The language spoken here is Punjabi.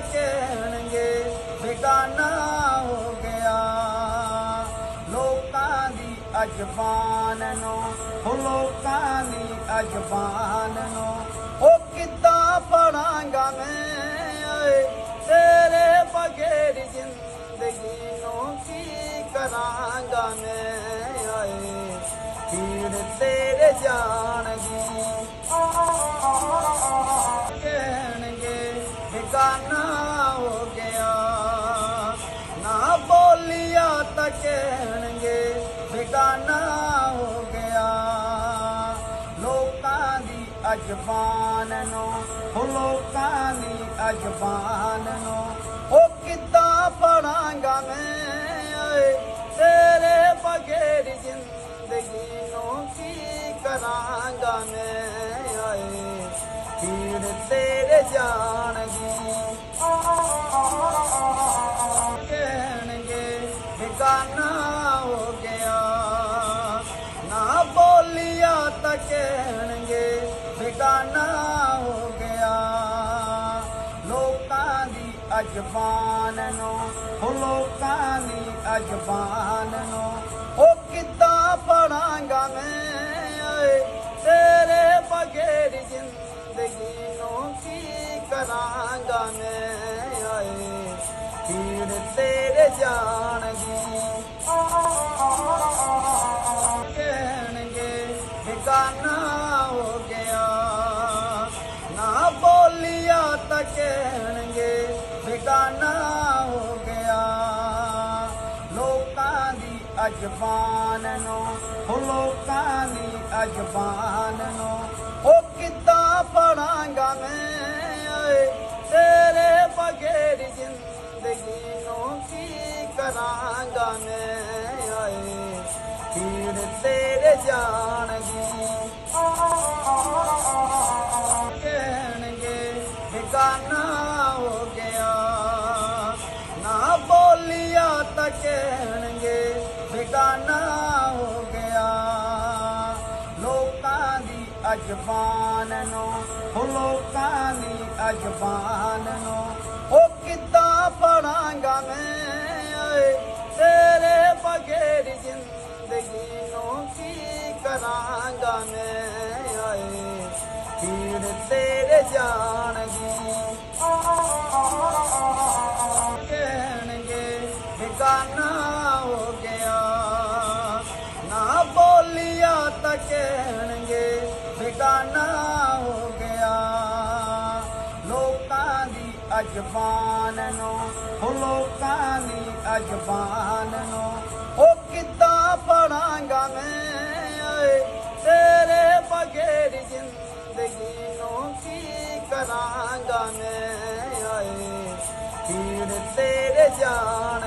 ਕਹਿਣਗੇ ਬਿਗਾਨਾ ਹੋ ਗਿਆ। ਲੋਕਾਂ ਦੀ ਅਜਬਾਨ ਨੂੰ, ਹੋ ਲੋਕਾਂ ਦੀ ਅਜਬਾਨ ਨੂੰ ਉਹ ਕਿੱਦਾਂ ਪੜਾਂਗਾ ਮੈਂ? ਓਏ, ਤੇਰੇ ਬਗੈਰ ਜ਼ਿੰਦਗੀ ਨੂੰ ਕੀ ਕਰਾਂਗਾ ਮੈਂ? ਓਏ ਤੀਰ ਤੇਰੇ ਜਾਣ ਦੀ ਅਜ਼ਬਾਨ ਨੂੰ, ਹੋ ਲੋਕਾਂ ਦੀ ਅਜ਼ਬਾਨ ਨੂੰ। ਉਹ ਕਿੱਦਾਂ ਫੜਾਂਗਾ ਮੈਂ, ਓਏ, ਤੇਰੇ ਬਗੈਰ ਜ਼ਿੰਦਗੀ ਨੂੰ ਕੀ ਕਰਾਂਗਾ ਮੈਂ, ਓਏ। ਪੀੜ ਤੇਰੇ ਜਾਣਗੀ। ਕਹਿਣਗੇ ਅਜ਼ਬਾਨ ਨੂੰ, ਹੋ ਲੋਕਾਂ ਦੀ ਅਜ਼ਬਾਨ ਨੂੰ। ਉਹ ਕਿੱਦਾਂ ਫੜਾਂਗਾ ਮੈਂ ਓਏ ਤੇਰੇ ਬਗੈਰ ਜ਼ਿੰਦਗੀ ਨੂੰ ਕੀ ਕਰਾਂਗਾ ਮੈਂ ਓਏ ਪੀੜ ਤੇਰੇ ਜਾਣਗੀ। ਕਹਿਣਗੇ, ਬੇਗਾਨਾ ਹੋ ਗਿਆ। ਨਾ ਬੋਲਿਆ ਤਾਂ ਕਹਿਣਗੇ ਬੇਗਾਨਾ ਹੋ ਗਿਆ। ਲੋਕਾਂ ਦੀ ਅਜ਼ਬਾਨ ਨੂੰ, ਹੋ ਲੋਕਾਂ ਦੀ ਅਜ਼ਬਾਨ ਨੂੰ। ਉਹ ਕਿੱਦਾਂ ਪੜਾਂਗਾ ਮੈਂ, ਓਏ ਤੇਰੇ ਬਗੈਰ ਜ਼ਿੰਦਗੀ ਨੂੰ ਕੀ ਕਰਾਂਗਾ ਮੈਂ, ਓਏ ਪੀੜ ਤੇਰੇ ਜਾਣਗੀ। ਅਜ਼ਬਾਨ ਨੂੰ, ਹੋ ਲੋਕਾਂ ਦੀ ਅਜ਼ਬਾਨ ਨੂੰ। ਉਹ ਕਿੱਦਾਂ ਪੜਾਂਗਾ ਮੈਂ, ਓਏ, ਤੇਰੇ ਬਗੈਰ ਜ਼ਿੰਦਗੀ ਨੂੰ ਕੀ ਕਰਾਂਗਾ ਮੈਂ, ਓਏ। ਪੀੜ ਤੇਰੇ ਜਾਣਗੀ ਅਜ਼ਬਾਨ ਨੂੰ ਹੋ ਲੋਕਾਂ ਦੀ ਅਜ਼ਬਾਨ ਨੂੰ ਉਹ ਕਿੱਦਾਂ ਫੜਾਂਗਾ ਮੈਂ ਓਏ ਤੇਰੇ ਬਗੈਰ ਜ਼ਿੰਦਗੀ ਨੂੰ ਕੀ ਕਰਾਂਗਾ ਮੈਂ ਓਏ ਪੀੜ ਤੇਰੇ ਜਾਣਗੀ